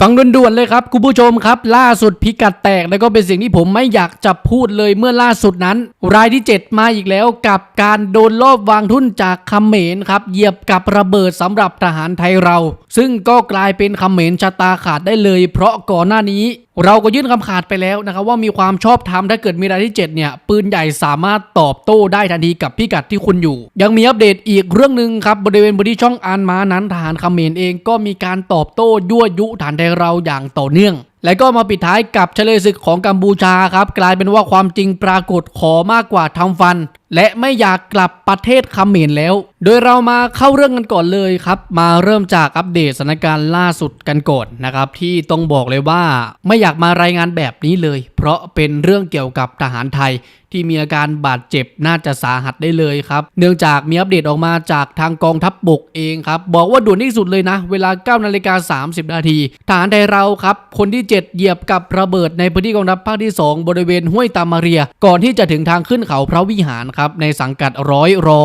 ฟังด่วนๆเลยครับคุณผู้ชมครับ ล่าสุดพิกัดแตกแล้วก็เป็นสิ่งที่ผมไม่อยากจะพูดเลยเมื่อล่าสุดนั้น รายที่ 7 มาอีกแล้วกับการโดนลอบวางทุ่นจากเขมรครับเหยียบกับระเบิดสำหรับทหารไทยเรา ซึ่งก็กลายเป็นเขมรชะตาขาดได้เลย เพราะก่อนหน้านี้ เราก็ยื่นคำขาดไปแล้วนะครับว่ามีความชอบธรรมถ้าเกิดมีรายที่ 7 เนี่ย ปืนใหญ่สามารถตอบโต้ได้ทันทีกับพิกัดที่คุณอยู่ ยังมีอัปเดตอีกเรื่องหนึ่งครับบริเวณบริช่องอานมานั้นทหารเมรเองก็มีการตอบโต้ยั่วยุฐานไทยเราอย่างต่อเนื่องและก็มาปิดท้ายกับเฉลยศึกของกัมพูชาครับ กลายเป็นว่าความจริงปรากฏขอมากกว่าทำฟัน และไม่อยากกลับประเทศคเขมรแล้ว โดยเรามาเข้าเรื่องกันก่อนเลยครับ มาเริ่มจากอัปเดตสถานการณ์ล่าสุดกันก่อนนะครับ ที่ต้องบอกเลยว่าไม่อยากมารายงานแบบนี้เลย เพราะเป็นเรื่องเกี่ยวกับทหารไทยที่มีอาการบาดเจ็บน่าจะสาหัสได้เลยครับ เนื่องจากมีอัปเดตออกมาจากทางกองทัพบบกเองครับ บอกว่าด่วนที่สุดเลยนะ เวลา 9 นาฬิกา 30 นาทีทหารไทยเราครับ คนที่ 7 เหยียบกับระเบิดในพื้นที่กองทัพภาคที่ 2 บริเวณห้วยตามาเรีย ก่อนที่จะถึงทางขึ้นเขาพระวิหารครับในสังกัดร้อยรอ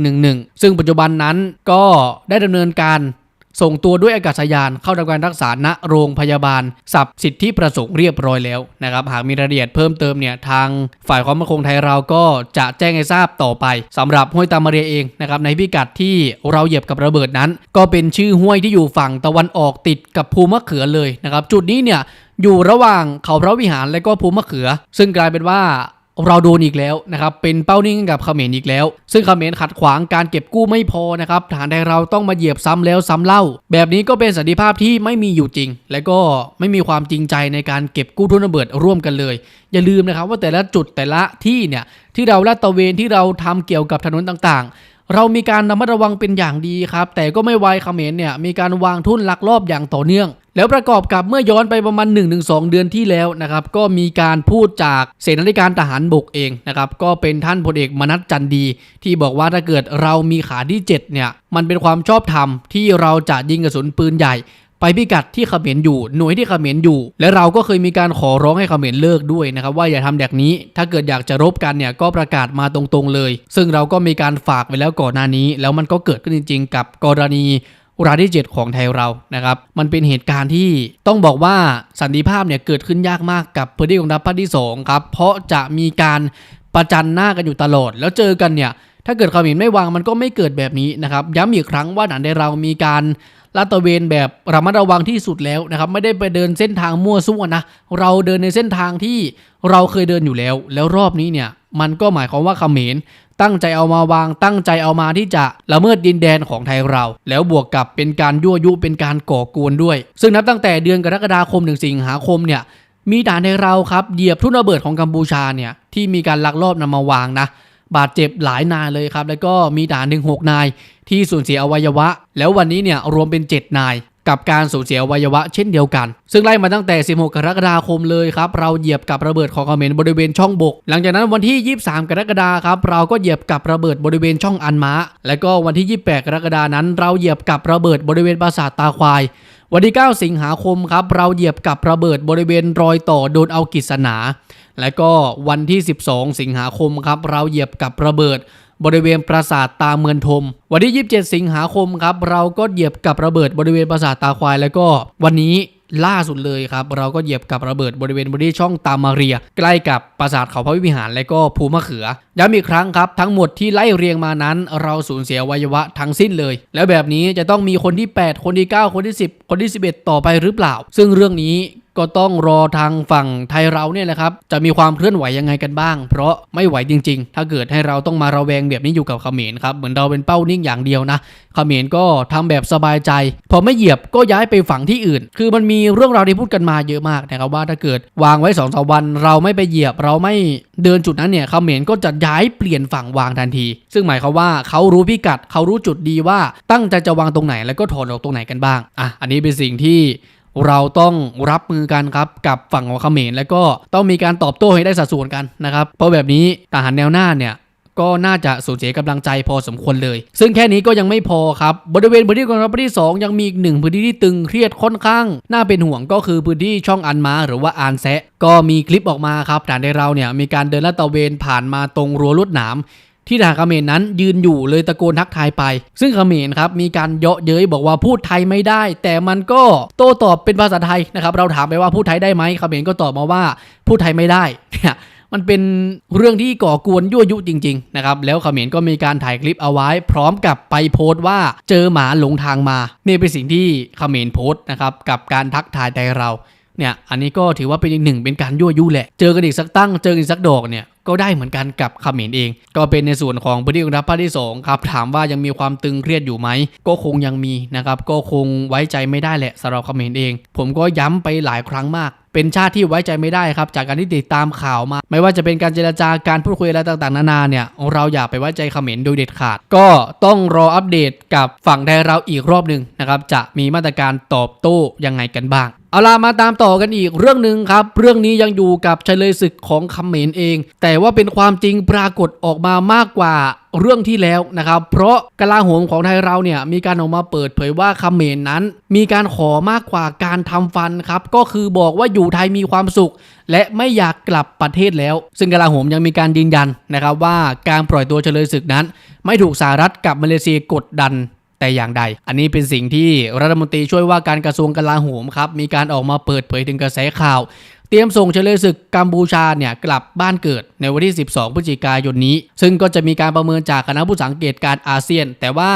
1611 ซึ่งปัจจุบันนั้นก็ได้ดำเนินการส่งตัวด้วยอากาศยานเข้าทำการรักษาณโรงพยาบาลสับสิทธิประสงค์เรียบร้อยแล้วนะครับ หากมีรายละเอียดเพิ่มเติมเนี่ยทางฝ่ายความมั่นคงไทยเราก็จะแจ้งให้ทราบต่อไปสำหรับห้วยตามาเรียเองนะครับในพิกัดที่เราเหยียบกับระเบิดนั้น ก็เป็นชื่อห้วยที่อยู่ฝั่งตะวันออกติดกับภูมะเขือเลยนะครับ จุดนี้เนี่ยอยู่ระหว่างเขาพระวิหารและก็ภูมะเขือ ซึ่งกลายเป็นว่า เราโดนอีกแล้วนะครับเป็นเป้านิ่งกับเขมรอีกแล้ว ซึ่งเขมรขัดขวางการเก็บกู้ไม่พอนะครับฐานใดเราต้องมาเหยียบซ้ำแล้วซ้ำเล่า แบบนี้ก็เป็นสันติภาพที่ไม่มีอยู่จริง และก็ไม่มีความจริงใจในการเก็บกู้ทุนระเบิดร่วมกันเลย อย่าลืมนะครับว่าแต่ละจุดแต่ละที่เนี่ยที่เราลาดตระเวนที่เราทำเกี่ยวกับถนนต่างๆ เรามีการระมัดระวังเป็นอย่างดีครับแต่ก็ไม่ไวเขมรเนี่ยมีการวางทุ่นลักลอบอย่างต่อเนื่อง แล้วประกอบกับเมื่อย้อนไปประมาณ 1-2 เดือนที่แล้วนะครับก็มีการพูดจากเสนาธิการทหารบกเองนะครับก็เป็นท่านพลเอกมนัสจันดี ที่บอกว่าถ้าเกิดเรามีขาที่ 7 เนี่ย มันเป็นความชอบธรรมที่เราจะยิงกระสุนปืนใหญ่ไปพิกัดที่เขมรอยู่หน่วยที่เขมรอยู่ และเราก็เคยมีการขอร้องให้เขมรเลิกด้วยนะครับว่าอย่าทำแบบนี้ ถ้าเกิดอยากจะรบกันเนี่ยก็ประกาศมาตรงๆเลย ซึ่งเราก็มีการฝากไว้แล้วก่อนหน้านี้ แล้วมันก็เกิดขึ้นจริง ๆ กับกรณี รายที่ 7 ของไทยเรานะครับ มันเป็นเหตุการณ์ที่ต้องบอกว่าสันติภาพเนี่ยเกิดขึ้นยากมากกับพื้นที่ของทัพภาคที่2ครับ เพราะจะมีการประจันหน้ากันอยู่ตลอด แล้วเจอกันเนี่ย ถ้าเกิดเขมรไม่วางมันก็ไม่เกิดแบบนี้นะครับ ย้ำอีกครั้งว่าหนันในเรามีการลาดตระเวนแบบระมัดระวังที่สุดแล้วนะครับ ไม่ได้ไปเดินเส้นทางมั่วซั่วนะ เราเดินในเส้นทางที่เราเคยเดินอยู่แล้ว แล้วรอบนี้เนี่ยมันก็หมายความว่าเขมร ตั้งใจเอามาวางตั้งใจเอามาที่จะละเมิดดินแดนของไทยเรา แล้วบวกกับเป็นการยั่วยุเป็นการก่อกวนด้วย ซึ่งนับตั้งแต่เดือนกรกฎาคมถึงสิงหาคมเนี่ยมีด่านในเราครับเหยียบทุ่นระเบิดของกัมพูชาเนี่ยที่มีการลักลอบนำมาวางนะบาดเจ็บหลายนายเลยครับ แล้วก็มีด่านถึง6นาย ที่สูญเสียอวัยวะ แล้ววันนี้เนี่ยรวมเป็น 7 นาย กับการสูญเสียวัยวะเช่นเดียวกัน ซึ่งไล่มาตั้งแต่ 16 กรกฎาคมเลยครับ เราเหยียบกับระเบิดของเขมรบริเวณช่องบก หลังจากนั้นวันที่ 23 กรกฎาครับ เราก็เหยียบกับระเบิดบริเวณช่องอันม้าและก็วันที่ 28 กรกฎานั้น เราเหยียบกับระเบิดบริเวณปราสาทตาควายวันที่ 9 สิงหาคมครับ เราเหยียบกับระเบิดบริเวณรอยต่อโดนเอากิษณาและก็วันที่ 12 สิงหาคมครับ เราเหยียบกับระเบิด บริเวณปราสาทตาเมือนทม วันที่ 27 สิงหาคมครับเราก็เหยียบกับระเบิดบริเวณปราสาทตาควาย แล้วก็วันนี้ล่าสุดเลยครับ เราก็เหยียบกับระเบิดบริเวณบริเวณช่องตามาเรีย ใกล้กับปราสาทเขาพระวิหารและก็ภูมะเขือย้ำอีกครั้งครับ ทั้งหมดที่ไล่เรียงมานั้น เราสูญเสียวัยวะทั้งสิ้นเลย แล้วแบบนี้จะต้องมีคนที่ 8 คนที่ 9 คนที่ 10 คนที่ 11 ต่อไปหรือเปล่า ซึ่งเรื่องนี้ ก็ต้องรอทางฝั่งไทยเราเนี่ยแหละครับจะมีความเคลื่อนไหวยังไงกันบ้าง เพราะไม่ไหวจริง ๆ ถ้าเกิดให้เราต้องมาระแวงแบบนี้อยู่กับเขมรครับเหมือนเราเป็นเป้านิ่งอย่างเดียวนะเขมรก็ทำแบบสบายใจ พอไม่เหยียบก็ย้ายไปฝั่งที่อื่น คือมันมีเรื่องราวที่พูดกันมาเยอะมากนะครับว่าถ้าเกิดวางไว้2อสวัน เราไม่ไปเหยียบเราไม่เดินจุดนั้นเนี่ยเขมรก็จะย้ายเปลี่ยนฝั่งวางทันที ซึ่งหมายความว่าเขารู้พิกัดเขารู้จุดดีว่าตั้งใจจะวางตรงไหนแล้วก็ถอนออกตรงไหนกันบ้างอะอันนี้เป็นสิ่งที่ เราต้องรับมือกันครับกับฝั่งของเขมรแล้วก็ต้องมีการตอบโต้ให้ได้สัดส่วนกันนะครับเพราะแบบนี้ทหารแนวหน้าเนี่ยก็น่าจะสูญเสียกำลังใจพอสมควรเลย ซึ่งแค่นี้ก็ยังไม่พอครับ บริเวณพื้นที่กองทัพที่ 2 ยังมีอีกหนึ่งพื้นที่ที่ตึงเครียดค่อนข้าง น่าเป็นห่วงก็คือพื้นที่ช่องอันมาหรือว่าอานแซะก็มีคลิปออกมาครับฐานในเราเนี่ยมีการเดินลาดตระเวนผ่านมาตรงรั้วลวดหนาม ที่ทหารเขมรนั้นยืนอยู่เลยตะโกนทักทายไป ซึ่งเขมรครับมีการเยาะเย้ยบอกว่าพูดไทยไม่ได้ แต่มันก็โต้ตอบเป็นภาษาไทยนะครับ เราถามไปว่าพูดไทยได้ไหมเขมรก็ตอบมาว่าพูดไทยไม่ได้เนี่ยมันเป็นเรื่องที่ก่อกวนยั่วยุจริงๆนะครับแล้วเขมรก็มีการถ่ายคลิปเอาไว้ พร้อมกับไปโพสต์ว่าเจอหมาหลงทางมานี่เป็นสิ่งที่เขมรโพสต์นะครับกับการทักทายใจเราเนี่ยอันนี้ก็ถือว่าเป็นอีกหนึ่งเป็นการยั่วยุแหละ เจอกันอีกสักตั้ง เจอกันอีกสักดอกเนี่ย ก็ได้เหมือนกันกับเขมรเอง ก็เป็นในส่วนของพื้นที่กองทัพภาคที่2ครับถามว่ายังมีความตึงเครียดอยู่ไหม ก็คงยังมีนะครับก็คงไว้ใจไม่ได้แหละสำหรับเขมรเอง ผมก็ย้ำไปหลายครั้งมากเป็นชาติที่ไว้ใจไม่ได้ครับ จากการที่ติดตามข่าวมา ไม่ว่าจะเป็นการเจรจาการพูดคุยอะไรต่างๆนานาเนี่ย เราอย่าไปไว้ใจเขมรโดยเด็ดขาด ก็ต้องรออัปเดตกับฝั่งไทยเราอีกรอบหนึ่งนะครับ จะมีมาตรการตอบโต้ยังไงกันบ้าง เอาล่ะมาตามต่อกันอีกเรื่องหนึ่งครับ เรื่องนี้ยังอยู่กับเฉลยศึกของเขมรเอง แต่ว่าเป็นความจริงปรากฏออกมามากกว่าเรื่องที่แล้วนะครับ เพราะกลาโหมของไทยเราเนี่ยมีการออกมาเปิดเผยว่าเขมรนั้น มีการขอมากกว่าการทำฟันครับ ก็คือบอกว่าอยู่ไทยมีความสุข และไม่อยากกลับประเทศแล้ว ซึ่งกลาโหมยังมีการยืนยันนะครับว่าการปล่อยตัวเฉลยศึกนั้น ไม่ถูกสหรัฐกับมาเลเซียกดดัน แต่อย่างใด อันนี้เป็นสิ่งที่รัฐมนตรีช่วยว่าการกระทรวงกลาโหมครับ มีการออกมาเปิดเผยถึงกระแสข่าว เตรียมส่งเฉลยศึกกัมพูชาเนี่ยกลับบ้านเกิดในวันที่ 12 พฤศจิกายนนี้ ซึ่งก็จะมีการประเมินจากคณะผู้สังเกตการอาเซียน แต่ว่า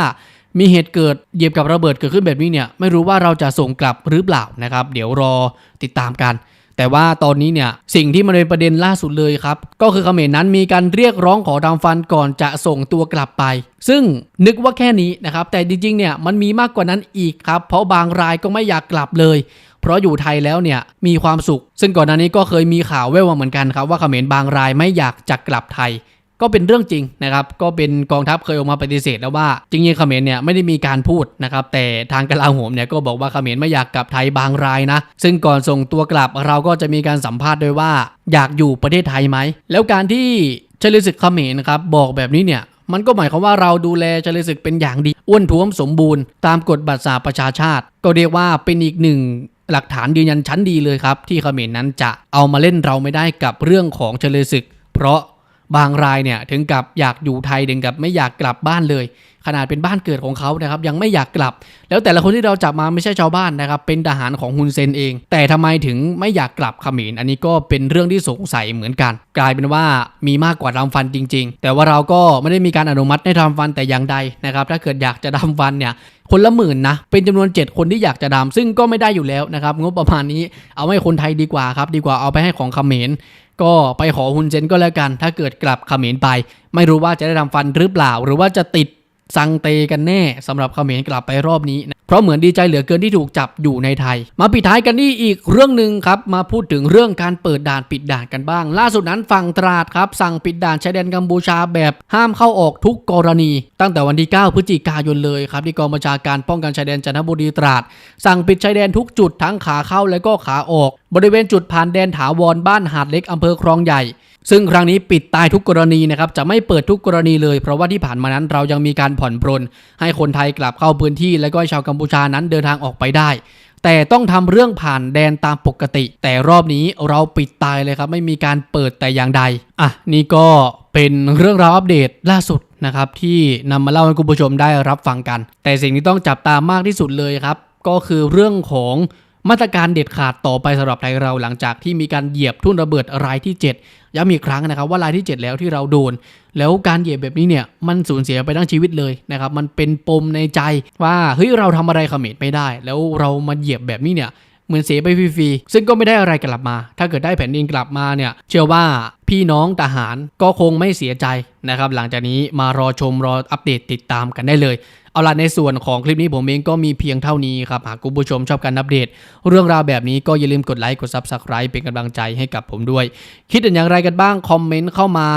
มีเหตุเกิดเหยียบกับระเบิดเกิดขึ้นแบบนี้เนี่ยไม่รู้ว่าเราจะส่งกลับหรือเปล่านะครับ เดี๋ยวรอติดตามกัน แต่ว่าตอนนี้เนี่ยสิ่งที่มันเป็นประเด็นล่าสุดเลยครับ ก็คือเขมรนั้นมีการเรียกร้องขอทำฟันก่อนจะส่งตัวกลับไป ซึ่งนึกว่าแค่นี้นะครับ แต่จริงๆเนี่ยมันมีมากกว่านั้นอีกครับ เพราะบางรายก็ไม่อยากกลับเลย เพราะอยู่ไทยแล้วเนี่ยมีความสุข ซึ่งก่อนหน้านี้ก็เคยมีข่าวแว่วมาเหมือนกันครับว่าเขมรบางรายไม่อยากจะกลับไทย ก็เป็นเรื่องจริงนะครับ ก็เป็นกองทัพเคยออกมาปฏิเสธแล้วว่า จริงๆเขมรเนี่ยไม่ได้มีการพูดนะครับ แต่ทางกลาโหมเนี่ยก็บอกว่าเขมรไม่อยากกลับไทยบางรายนะ ซึ่งก่อนส่งตัวกลับเราก็จะมีการสัมภาษณ์ด้วยว่า อยากอยู่ประเทศไทยไหม แล้วการที่เฉลยศึกเขมรครับบอกแบบนี้เนี่ยมันก็หมายความว่าเราดูแลเฉลยศึกเป็นอย่างดีอ้วนท้วมสมบูรณ์ตามกฎบัตรสหประชาชาติ ก็เรียกว่าเป็นอีกหนึ่งหลักฐานยืนยันชั้นดีเลยครับ ที่เขมรนั้นจะเอามาเล่นเราไม่ได้กับเรื่องของเฉลยศึก เพราะ บางรายเนี่ยถึงกับอยากอยู่ไทยถึงกับไม่อยากกลับบ้านเลย ขนาดเป็นบ้านเกิดของเขานะครับยังไม่อยากกลับ แล้วแต่ละคนที่เราจับมาไม่ใช่ชาวบ้านนะครับเป็นทหารของฮุนเซนเอง แต่ทำไมถึงไม่อยากกลับเขมรอันนี้ก็เป็นเรื่องที่สงสัยเหมือนกัน กลายเป็นว่ามีมากกว่าทำฟันจริง ๆ แต่ว่าเราก็ไม่ได้มีการอนุมัติให้ทำฟันแต่อย่างใดนะครับถ้าเกิดอยากจะทำฟันเนี่ยคนละหมื่นนะ เป็นจำนวน 7 คนที่อยากจะดำซึ่งก็ไม่ได้อยู่แล้วนะครับ งบประมาณนี้เอาให้คนไทยดีกว่าครับ ดีกว่าเอาไปให้ของเขมร ก็ไปขอฮุนเซนก็แล้วกัน ถ้าเกิดกลับเขมรไป ไม่รู้ว่าจะได้ทำฟันหรือเปล่า หรือว่าจะติด สังเตกันแน่สำหรับเขมรกลับไปรอบนี้นะเพราะเหมือนดีใจเหลือเกินที่ถูกจับอยู่ในไทย มาปิดท้ายกันที่อีกเรื่องหนึ่งครับ มาพูดถึงเรื่องการเปิดด่านปิดด่านกันบ้าง ล่าสุดนั้นฝั่งตราดครับ สั่งปิดด่านชายแดนกัมพูชาแบบห้ามเข้าออกทุกกรณี ตั้งแต่วันที่ 9 พฤศจิกายนเลยครับที่กองบัญชาการป้องกันชายแดนจันทบุรีตราด สั่งปิดชายแดนทุกจุดทั้งขาเข้าและก็ขาออก บริเวณจุดผ่านแดนถาวรบ้านหาดเล็กอำเภอคลองใหญ่ ซึ่งครั้งนี้ปิดตายทุกกรณีนะครับจะไม่เปิดทุกกรณีเลย เพราะว่าที่ผ่านมานั้นเรายังมีการผ่อนปรน ให้คนไทยกลับเข้าพื้นที่ และก็ชาวกัมพูชานั้นเดินทางออกไปได้ แต่ต้องทำเรื่องผ่านแดนตามปกติ แต่รอบนี้เราปิดตายเลยครับ ไม่มีการเปิดแต่อย่างใดอะนี่ก็เป็นเรื่องราวอัปเดตล่าสุดนะครับที่นำมาเล่าให้คุณผู้ชมได้รับฟังกัน แต่สิ่งที่ต้องจับตามากที่สุดเลยครับ ก็คือเรื่องของมาตรการเด็ดขาดต่อไปสำหรับไทยเราหลังจากที่มีการเหยียบทุ่นระเบิดรายที่ 7 ย้ำอีกครั้งนะครับว่ารายที่ 7 แล้วที่เราโดน แล้วการเหยียบแบบนี้เนี่ยมันสูญเสียไปทั้งชีวิตเลยนะครับมันเป็นปมในใจว่าเฮ้ยเราทำอะไรเขมรไม่ได้ แล้วเรามาเหยียบแบบนี้เนี่ยเหมือนเสียไปฟรีๆ ซึ่งก็ไม่ได้อะไรกลับมา ถ้าเกิดได้แผ่นดินกลับมาเนี่ย เชื่อว่าพี่น้องทหารก็คงไม่เสียใจ นะครับหลังจากนี้มารอชมรออัปเดตติดตามกันได้เลย เอาล่ะในส่วนของคลิปนี้ผมเองก็มีเพียงเท่านี้ครับ หากคุณผู้ชมชอบการอัปเดต เรื่องราวแบบนี้ก็อย่าลืมกดไลค์กด Subscribe เป็นกำลังใจให้กับผมด้วย คิดเห็นอย่างไรกันบ้างคอมเมนต์เข้ามา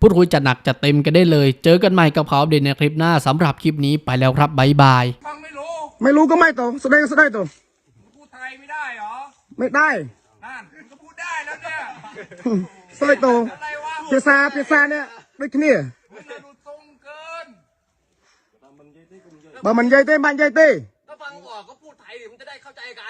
พูดคุยจัดหนักจัดเต็มกันได้เลย เจอกันใหม่กับข่าวอัปเดตในคลิปหน้าสำหรับคลิปนี้ไปแล้วครับบ๊ายบายฟังไม่รู้ไม่รู้ก็ไม่ตรงแสดงแสดงตัวพูดไทยไม่ได้เหรอไม่ได้นั่นก็พูดได้แล้วเนี่ยแสดงตัวอะไรวะเพียซาเพียซาเนี่ย ด้วยกันเนี่ย มันจะดูตรงเกิน บ่มันใหญ่เต้มันใหญ่เต้ ถ้าฟังออกก็พูดไทยดิมันจะได้เข้าใจกัน น